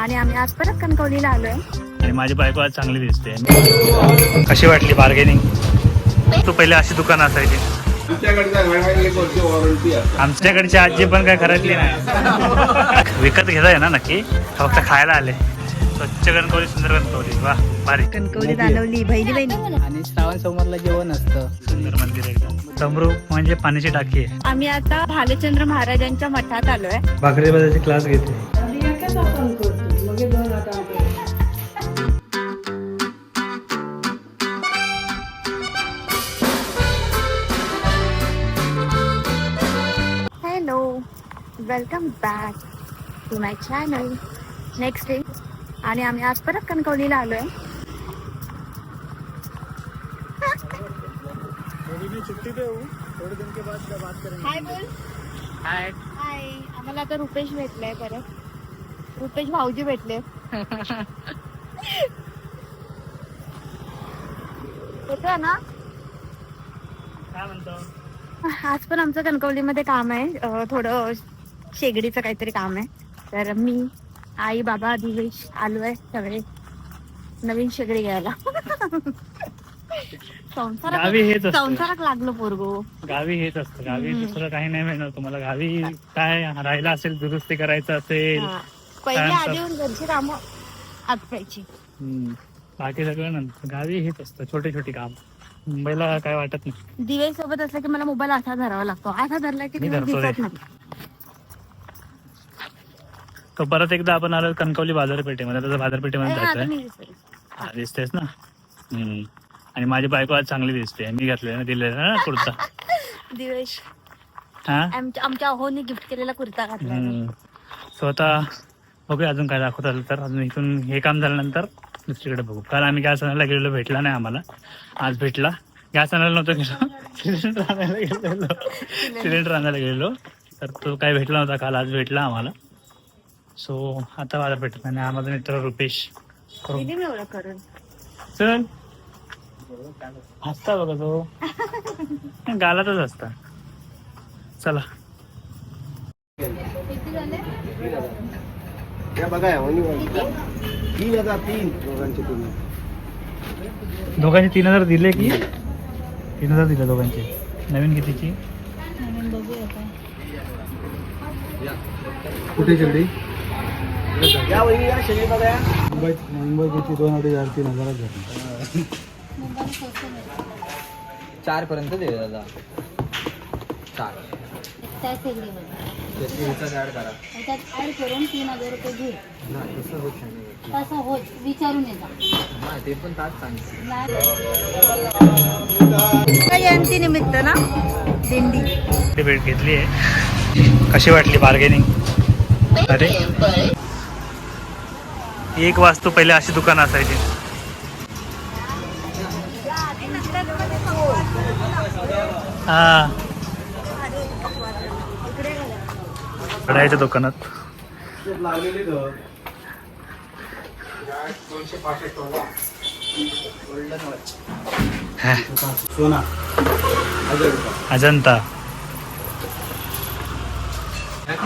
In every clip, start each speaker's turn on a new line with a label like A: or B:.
A: आणि आम्ही आज परत कणकवलीला आलोय.
B: आणि माझी बायको आज चांगली दिसते. कशी वाटली बार्गेनिंग तू पहिले अशी दुकान असायची.
C: आमच्याकडचा
B: आजी पण काय खरातली नाही. विकत घेताय ना नक्की? फक्त खायला आले. स्वच्छ गणकवली सुंदर गणकवली वा भारी.
A: कणकवली जाणवली बहिणी बहिणी
D: आणि श्रावण सोमवारला जेवण असतं.
B: सुंदर मंदिर एकदम. तमरू म्हणजे पाण्याची टाकी आहे.
A: आम्ही आता भालचंद्र महाराजांच्या मठात आलोय.
B: भाकरी बाजाची क्लास घेते
A: hello welcome back to my channel next day आणि आम्ही आज परत कणकवलीला आलोय. हाय बोल.
D: हाय
A: हाय आम्हाला आता रुपेश भेटलाय परत. रुपेश भाऊजी भेटले. होतं ना?
B: काय म्हणतो?
A: आज पण आमचं कणकवलीमध्ये काम आहे. अं, थोडं शेगडीचं काहीतरी काम आहे. तर मी आई बाबा दिवेश आलो आहे सगळे. नवीन शेगडी घ्यायला. संसारात
B: गावी हेच असतं.
A: संसारात लागलो पोरगो.
B: गावी हेच असतं. गावी. दुसरं काही नाही मिळणार तुम्हाला. गावी काय राहिला असेल दुरुस्ती करायचं असेल
A: हा. पहिले
B: त्यानंतर-
A: आधी येऊन घरची कामं आटवायची
B: हम्म. बाकी सगळं नंतर. गावी हेच असतं छोटे छोटी काम. मुंबईला काय वाटत नाही.
A: दिवे सोबत असलं की मला मोबाईल असा धरावा लागतो. असा धरला की
B: मी
A: तुम्ही
B: धरतो रे.
A: दिसत नाही.
B: तो परत एकदा आपण आलो कणकवली बाजारपेठेमध्ये आता बाजारपेठेमध्ये
A: ए, आता
B: जातोय.
A: मी दिसेल.
B: हा, दिसतेस ना? हम्म. आणि माझी बायको आज चांगली दिसते. मी घातले ना दिले ना कुर्ता.
A: दिवेश.
B: हा?
A: आमच्या आमच्या अहोने गिफ्ट केलेला कुर्ता घातला
B: सो आता बघूया अजून काय दाखवत आलं तर. अजून इथून हे काम झाल्यानंतर दुसरीकडे बघू. काल आम्ही गॅस आणायला गेलेलो भेटला नाही आम्हाला. आज भेटला. गॅस आणायला नव्हतं गेलो सिलेंडर आणायला गेलेलो. सिलेंडर आणायला गेलेलो. तर तो काय भेटला नव्हता काल. आज भेटला आम्हाला. सो आता बाजारपेठेत आणि हा माझा मित्र रुपेश चल. हसता बघा तो. गालातच असता चला.
C: या बघा या. तीन हजार तीन दोघांचे तुम्ही.
B: दोघांचे तीन हजार दिले की? तीन हजार दिले दोघांचे. नवीन कितीची?
A: नवीन बघूया आता.
C: कुठे शेगडी या वहिनी या शेगडी बघा. या मुंबईत मुंबई किती? दोन अडीच हजार तीन हजारात झाली.
D: चार पर्यंत दे दादा. चार.
A: त्या
D: त्याची ह्याच्यात ऍड करा.
A: त्याच्यात ऍड करून तीन हजार रुपये घे.
D: नाही तसं होत नाही.
A: तसं होत विचारून येता.
D: नाही ते पण तास सांगितलं.
A: जयंती निमित्त ना दिंडी.
B: भेट घेतली आहे. कशी वाटली बार्गेनिंग अरे. एक वास्तू पहिले अशी दुकान असायची. हा. कढाईच्या दुकानात. हा, अजंता.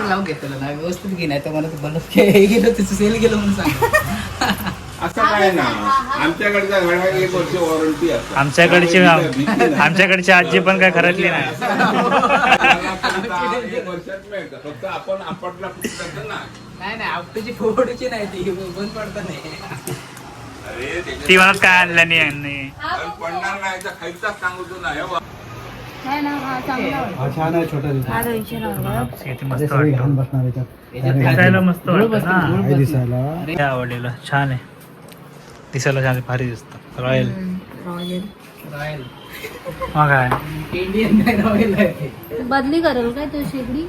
D: लावून घेतलं ना व्यवस्थित घे नाही तर मला ते बनत हे गेलं त्याचं सेल गेलं म्हणून सांग
C: असं काय ना. आमच्याकडचा घड्याळ एक वर्ष वॉरंटी असते
B: आमच्याकडची आमच्याकडची आजी पण काय खरातली नाही.
C: एक वर्षात मिळतं. फक्त आपण आपटला पुस्तक ना.
D: नाही नाही आपल्याची फोडची नाही ती. बंद पडता नाही.
C: अरे त्याच्यात
B: ती म्हणत काय आणलं नाही यांनी.
C: पडणार नाही तर खायचाच सांगतो ना. हे बघ.
A: है ना हा चांगला
C: हा छान आहे छोटा
A: हा दोनशे नव्वद
B: किती मस्त दिसायला मस्त वाटतं ना.
C: काय दिसायला
B: आवडलेलं छान आहे. दिसायला छान भारी दिसतं. रॉयल.
A: रॉयल.
D: रॉयल.
B: मग काय?
D: इंडियन नाही रॉयल आहे.
A: बदली करेल काय तू शेगडी?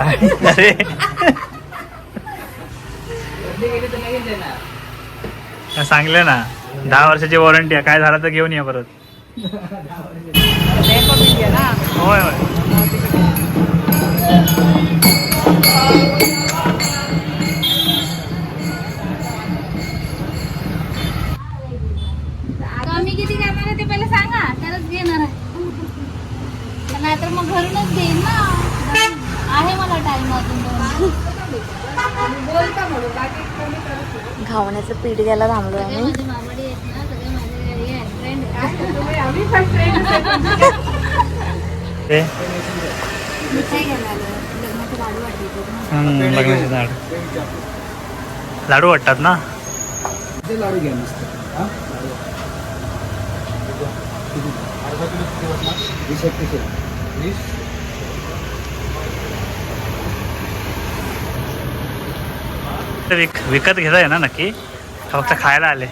B: अरे.
D: बदली गेली तर लगेच देणार
B: काय सांगले ना दहा वर्षाची वॉरंटी आहे. काय झालं तर घेऊन या परत. होय होय
A: कमी किती करणार आहे ते पहिले सांगा तरच घेणार आहे नाहीतर मग घरूनच घेईन ना. आहे मला टाइम अजून दोन.
E: बोलता म्हणून बाकी
A: घावण्याचं पीठ घ्यायला थांबलो आम्ही.
B: लग्नाचे झाड लाडू. वाटतात ना?
C: लाडू घ्या मस्त. वीस
B: विक विकत घेताय ना नक्की का फक्त खायला आले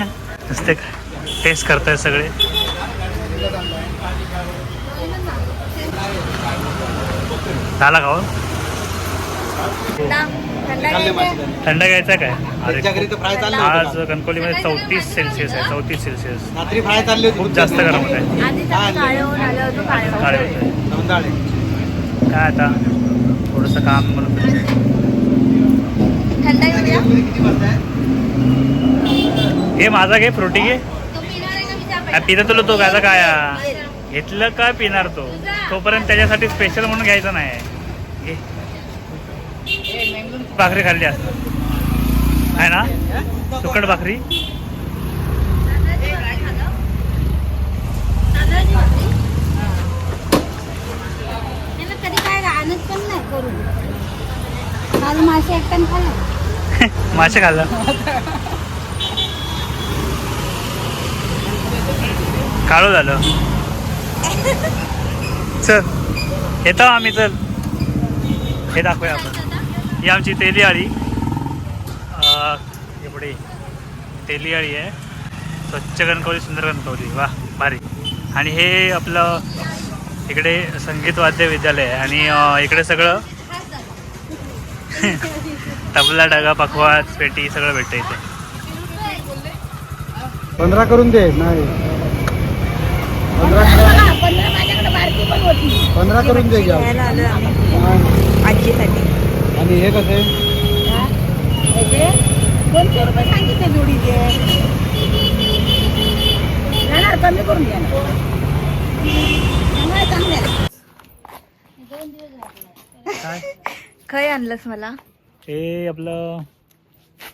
B: नुसते टेस्ट करताय सगळे झाला हो?
C: दाणे.
B: थंड घ्यायचा काय? अरे आज
C: ना.
B: कणकोलीमध्ये चौतीस सेल्सिअस आहे चौतीस सेल्सिअस.
C: रात्री फ्राय चालली होती
B: खूप जास्त गरम होत आहे
A: काळे होतं.
B: काय आता? थोडंसं काम म्हणून? हे माझा घे फ्रुटी घे. हा, पिता तुला तो गायचा काय? घेतलं का पिणार तो? तोपर्यंत त्याच्यासाठी स्पेशल म्हणून घ्यायचं नाही. घे. भाकरी खाल्ली आज. आहे ना? सुकट भाकरी.
E: काय मासे खाल्ला
B: मासे खाल्लं. काळू झालं. चल. येतो आम्ही चल. हे दाखवूया आपण. ही आमची तेली आळी अं, एवढी तेली आळी आहे. स्वच्छ गणकवली सुंदर गणकवली वा भारी. आणि हे आपलं इकडे संगीत वाद्य विद्यालय आहे. आणि इकडे सगळं तबला डगा पखवाज पेटी सगळं भेटतं इथे.
C: पंधरा करून दे. नाही. पंधरा करून दे.
A: आजीसाठी.
C: आणि हे कसं आहे?
E: दोनशे रुपये सांगितले जोडीचे. जाणार कमी करून आहे.
B: काय?
A: खय आणलंस मला?
B: हे आपलं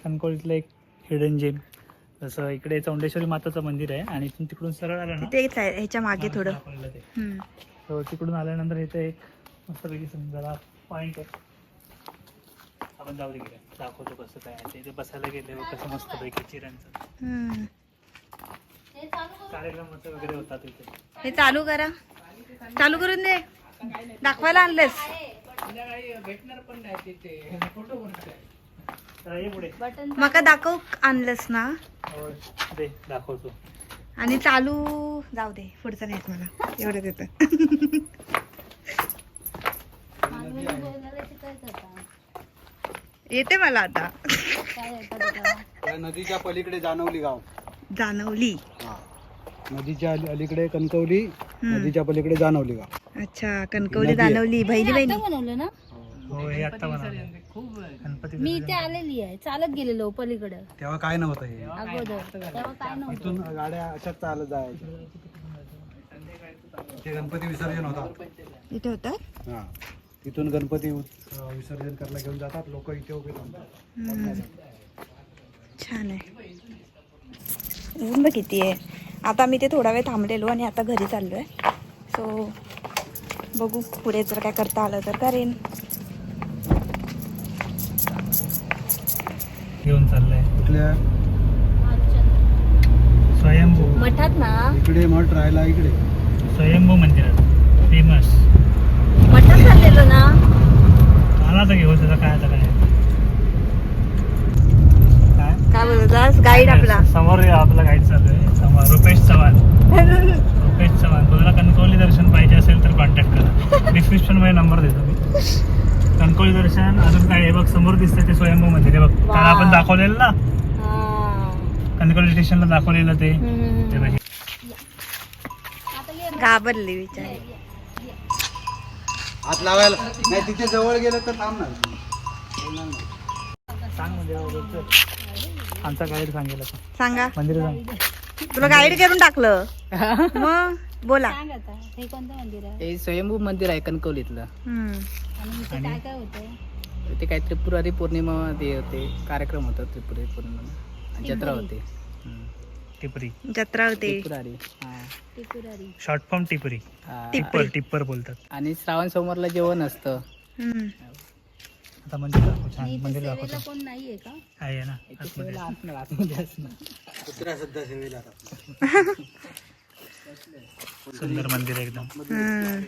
B: कणकोलीतलं एक हिडन जेम जसं इकडे चौंडेश्वरी माताचं मंदिर आहे आणि इथून तिकडून सरळ आलं ना
A: तेच आहे ह्याच्या मागे थोडं.
B: तर तिकडून आल्यानंतर इथे एक मस्तपैकी जरा पॉईंट आहे. आपण जाऊ दे गेले दाखवतो कसं काय आहे ते. इथे बसायला गेले कसं मस्तपैकी चिऱ्यांचं
A: हम्म.
B: कार्यक्रमाचं वगैरे होतात इथे.
A: हे चालू करा. चालू करून दे. दाखवायला आणलंस.
D: भेटणार पण नाही तिथे. फोटो
B: तर ये पुढे.
A: मका दाखव आणलंस ना.
B: होय. दे दाखवतो.
A: आणि चालू. जाऊ दे पुढचं नाही मला एवढं देतं येते मला आता.
C: त्या नदीच्या पलीकडे जानवली गाव?
A: जाणवली.
C: हा. नदीच्या अली- अलीकडे कणकवली. नदीच्या पलीकडे जानवली गाव.
A: अच्छा कणकवली
C: नदी आहे.
A: जाणवली. बहिणी बहिणी
E: बनवलं ना?
B: हो हे बनवलं गणपती
E: मी इथे आलेली आहे. चालत गेलेलो पलीकडे.
C: तेव्हा काय नव्हतं हे?
E: अगोदर. तेव्हा काय नव्हतं.
C: इथून गाड्या अशाच चालत जायच्या. ते गणपती विसर्जन होता.
A: इथे होतात?
C: हा. इथून गणपती विसर्जन करायला घेऊन जातात. लोक इथे उभे थांबतात.
A: छान आहे. ऊन बघ किती आहे. आता मी ते थोडा वेळ थांबलेलो आणि आता घरी चाललो आहे सो बघू पुढे जर काय करता आलं तर करेन.
B: घेऊन चाललंय.
C: कुठल्या?
B: स्वयंभू.
E: मठात ना.
C: इकडे मठ राहायला इकडे.
B: स्वयंभू मंदिरात. फेमस
E: मठात चाललेलो ना.
B: आला तर घेऊ त्याचा काय आता काय? काय?
A: काय बोलतात गाईड आपला.
B: समोर आपला गाईड चालू आहे. समोर रुपेश चव्हाण. रुपेश चव्हाण. तुम्हाला कणकवली दर्शन पाहिजे असेल तर कॉन्टॅक्ट करा. डिस्क्रिप्शनमध्ये नंबर देतो मी. कणकवली दर्शन अजून काय आहे? बघ समोर दिसतंय ते स्वयंभू मंदिर. आहे बघ काल आपण दाखवलेलं ना? कणकवली स्टेशनला दाखवलेलं ते.
A: घाबरली विचार
C: हात लावायला. नाही तिथे जवळ गेलं तर थांब ना बोलणार नाही.
B: सांग म्हणजे अगोदर. आमचा गाईड सांगेल आता.
A: सांगा.
B: मंदिर सांग
A: तुला गाईड करून टाकलं. मग बोला.
E: सांग आता हे कोणतं मंदिर आहे?
D: हे स्वयंभू मंदिर आहे कणकवलीतलं.
A: हम्म.
E: आणि इथे काय काय होतं
D: ते काय त्रिपुरारी पौर्णिमा ते होते. कार्यक्रम होता त्रिपुरारी पौर्णिमा. आणि जत्रा होते.
B: टिपरी.
A: जत्रा होते.
D: हा.
B: शॉर्ट फॉर्म टिपरी.
D: हा.
B: टिप्पर टिप्पर बोलतात.
D: आणि श्रावण सोमवारला जेवण असतं.
A: हम्म.
B: आता मंदिर दाखव छान मंदिर दाखवतो
E: कोण नाहीये का?
B: आहे ना आतमध्ये.
D: असणार आतमध्ये असणार.
B: सुंदर मंदिर एकदम.
A: हम्म.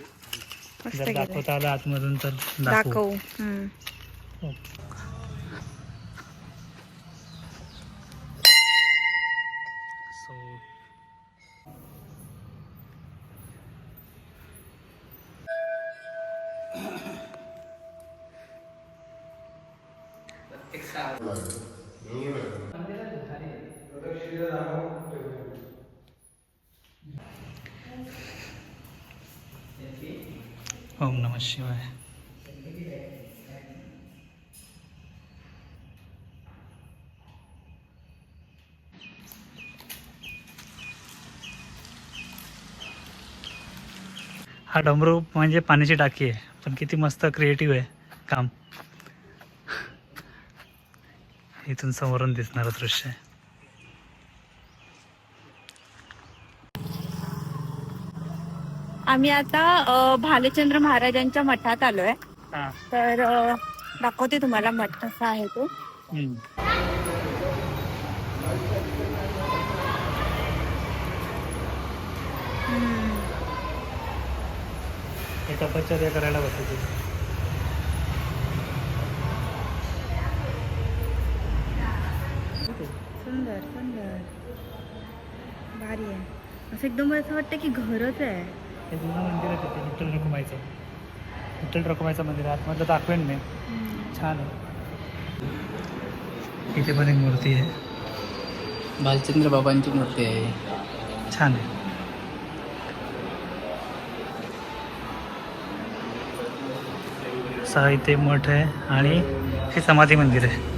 A: मस्त
B: जर
A: केलंय.
B: दाखवता आलं आतमधून तर दाखवू.
A: दाखवू. हम्म.
B: सो ओम नम शिवाय. हा डमरू म्हणजे पाण्याची टाकी आहे. पण किती मस्त क्रिएटिव्ह आहे. काम. इथून समोरून दिसणारं दृश्य आहे.
A: आम्ही आता भालचंद्र महाराजांच्या मठात आलोय.
B: हा.
A: तर दाखवते तुम्हाला मठ कसा आहे तो.
B: करायला बसते
A: सुंदर सुंदर भारी आहे. असं एकदम असं वाटतं की घरच आहे.
B: हे जुनं मंदिर आहे तिथे विठ्ठल रखुमाईचं. विठ्ठल रखुमाईचं मंदिर आहे. आतमधलं दाखवेन मी. छान आहे. इथे पण एक मूर्ती आहे.
D: भालचंद्र बाबांची मूर्ती आहे.
B: छान आहे. सहा इथे मठ आहे आणि हे समाधी मंदिर आहे.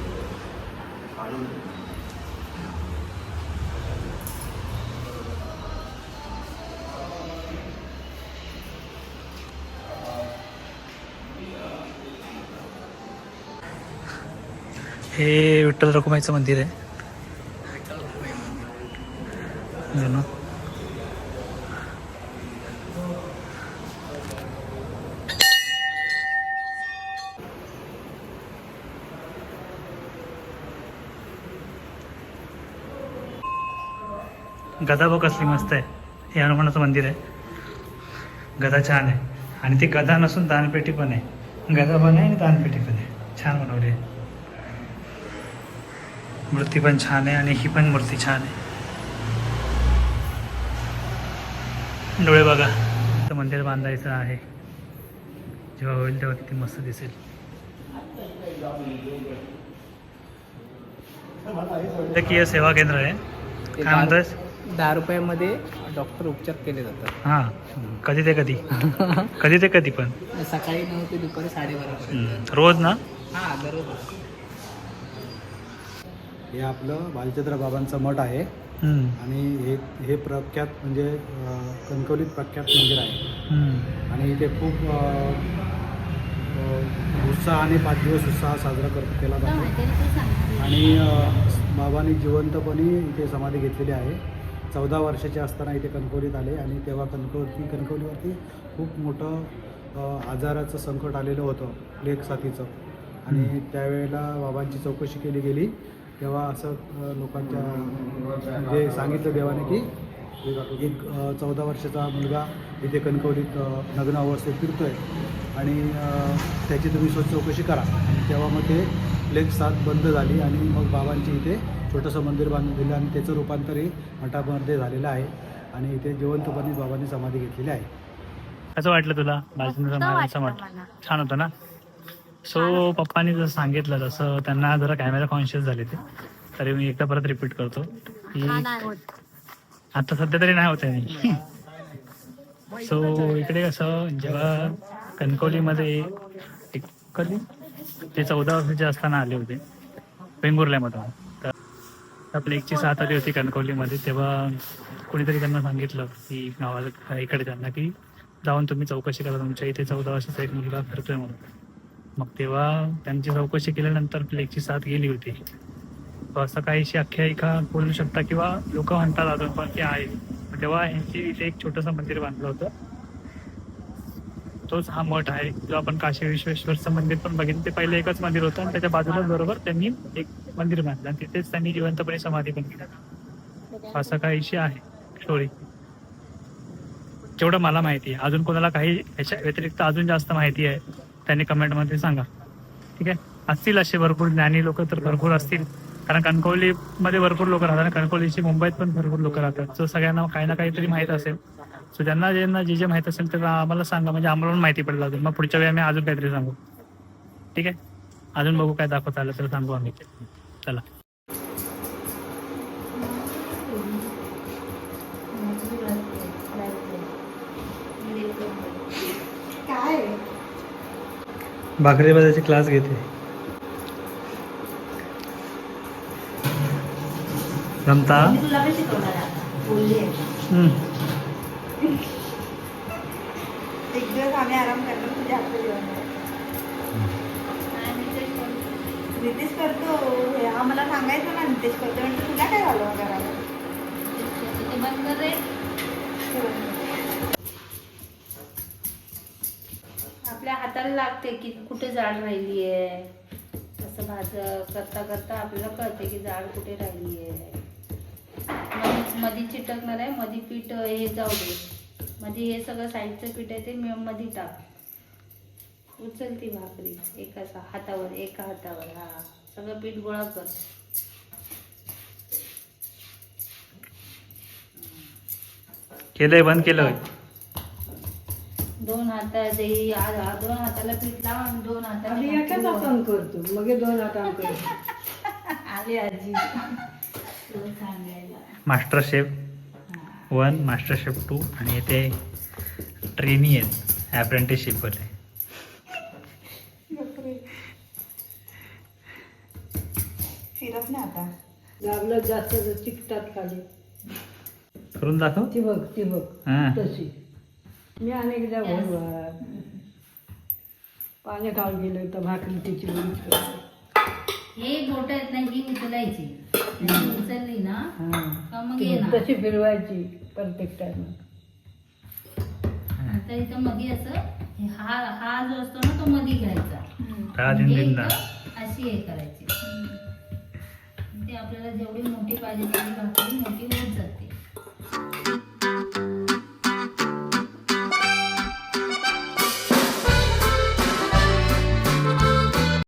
B: हे विठ्ठल रखुमाईचं मंदिर आहे. जुनं गदा बघ कसली मस्त आहे. हे हनुमानाचं मंदिर आहे. गदा छान आहे. आणि ती गदा नसून दानपेटी पण आहे. गदा पण आहे आणि दानपेटी पण आहे. छान बनवली आहे. मूर्ती पण छान आहे आणि ही पण मूर्ती छान आहे. डोळे बघा. तर मंदिर बांधायचं आहे. जेव्हा होईल तेव्हा किती मस्त दिसेल. वैद्यकीय सेवा केंद्र आहे. काय म्हणतोयस
D: दहा- रुपयामध्ये डॉक्टर उपचार केले जातात.
B: हां कधी ते कधी. कधी ते कधी पण.
D: सकाळी नऊ ते दुपारी साडेबारा.
B: रोज ना?
D: हा बरोबर
C: हे आपलं बालचंद्र बाबांचं मठ आहे. आणि हे हे प्रख्यात म्हणजे कणकवलीत प्रख्यात मंदिर आहे. आणि इथे खूप उत्साहाने पाच दिवस उत्साह साजरा कर केला जातो. आणि बाबांनी जिवंतपणे इथे समाधी घेतलेली आहे. चौदा वर्षाचे असताना इथे कणकवलीत आले आणि तेव्हा कणकवली कणकवलीवरती खूप मोठं आजाराचं संकट आलेलं होतं प्लेग साथीचं आणि त्यावेळेला बाबांची चौकशी केली गेली. तेव्हा असं लोकांच्या म्हणजे सांगितलं देवाने की एक चौदा वर्षाचा मुलगा इथे कणकवलीत नग्न अवस्थेत फिरतोय आणि अ, त्याची तुम्ही स्वच्छ चौकशी करा. आणि तेव्हा मग ते प्लेग साथ बंद झाली आणि मग बाबांची इथे छोटंसं मंदिर बांधून दिलं आणि त्याचं रूपांतर हे मठामध्ये झालेलं आहे आणि इथे जिवंतपणे बाबांनी समाधी घेतलेली आहे.
B: कसं वाटलं तुला? छान होतं ना? सो पप्पांनी जसं सांगितलं तसं त्यांना जरा कॅमेरा कॉन्शियस झाले ते. तरी मी एकदा परत रिपीट करतो. की आता सध्या तरी नाही होत आहे सो इकडे कसं जेव्हा कणकवलीमध्ये कधी ते चौदा वर्षाचे असताना आले होते वेंगुर्ल्यामधून. तर आपली एकची साथ आली होती कणकवलीमध्ये तेव्हा कोणीतरी त्यांना सांगितलं की गावाला इकडे त्यांना की जाऊन तुम्ही चौकशी करा तुमच्या इथे चौदा वर्षाचा एक मुलगा फिरतोय म्हणून. मग तेव्हा त्यांची चौकशी केल्यानंतर प्लेगची साथ गेली होती. असं काहीशी आख्यायिका बोलू शकता किंवा लोक म्हणतात अजून पण की आहे. तेव्हा यांची इथे एक छोटंसं मंदिर बांधलं होतं. तोच हा मठ आहे. जो आपण काशी विश्वेश्वरचं मंदिर पण बघितलं ते पहिले एकच मंदिर होतं आणि त्याच्या बाजूलाच बरोबर त्यांनी एक मंदिर बांधलं आणि तिथेच त्यांनी जिवंतपणे समाधी पण केली असं काहीशी आहे स्टोरी जेवढं मला माहिती आहे. अजून कोणाला काही याच्या व्यतिरिक्त अजून जास्त माहिती आहे त्यांनी कमेंटमध्ये सांगा. ठीक आहे? असतील असे भरपूर ज्ञानी लोक तर भरपूर असतील. कारण कणकवलीमध्ये भरपूर लोक राहतात आणि कणकवलीची मुंबईत पण भरपूर लोक राहतात. सो सगळ्यांना काही ना काहीतरी माहीत असेल. सो ज्यांना ज्यांना जे जे माहीत असेल तर आम्हाला सांगा. म्हणजे आम्हाला पण माहिती पडलं अजून मग पुढच्या वेळी आम्ही अजून काहीतरी सांगू. ठीक आहे? अजून बघू काय दाखवता आलं तर सांगू आम्ही. चला.
C: भाकरी भाजायचे क्लास घेते. रमता?
A: नितेश करतो. हे आम्हाला सांगायचं ना नितेश करतो म्हणजे तुला काय झालं मग करायला
E: ते बंद कर रे आपल्या हाताला लागते की कुठे जाड राहिली आहे असं भाज करता करता आपल्याला कळते की जाड कुठे राहिली आहे मधी चिटकणार आहे मधी पीठ हे जाऊ दे. मधी हे सगळं साईडचं पीठ आहे ते मधी टाक. उचल ती भाकरी एका असा हातावर एका हातावर. हा सगळं पीठ गोळा कर.
B: केलंय बंद केलं
E: दोन हाता दे आ- दोन हाताला पीठ लाव आणि दोन हाताला
F: आम्ही एकाच हातानं करतो. मग हे दोन हातानं करतो.
E: आली आजी. तुला सांगायला.
B: Master chef one master chef two आणि इथे ट्रेनी आहेत. ॲप्रेंटिसशिपवाले
A: फिरत नाही आता.
F: लागलं जास्त तर चिकटात खाली.
B: करून दाखव.
F: ती बघ ती बघ.
B: हां.
F: तशी. मी अनेकदा भरवा पाणी खाऊन गेलो तर भाकरी.
E: हे बोट आहेत ना ही उचलायची. उचलली ना. का मग
F: ती
E: ये ना.
F: तशी फिरवायची प्रत्येक टाइम
E: आता इथं मधी असं हे हा जो असतो ना तो मधी घ्यायचा. हे इथं अशी हे करायची. ते आपल्याला जेवढी मोठी पाहिजे तेवढी भाकरी मोठी होत जाते.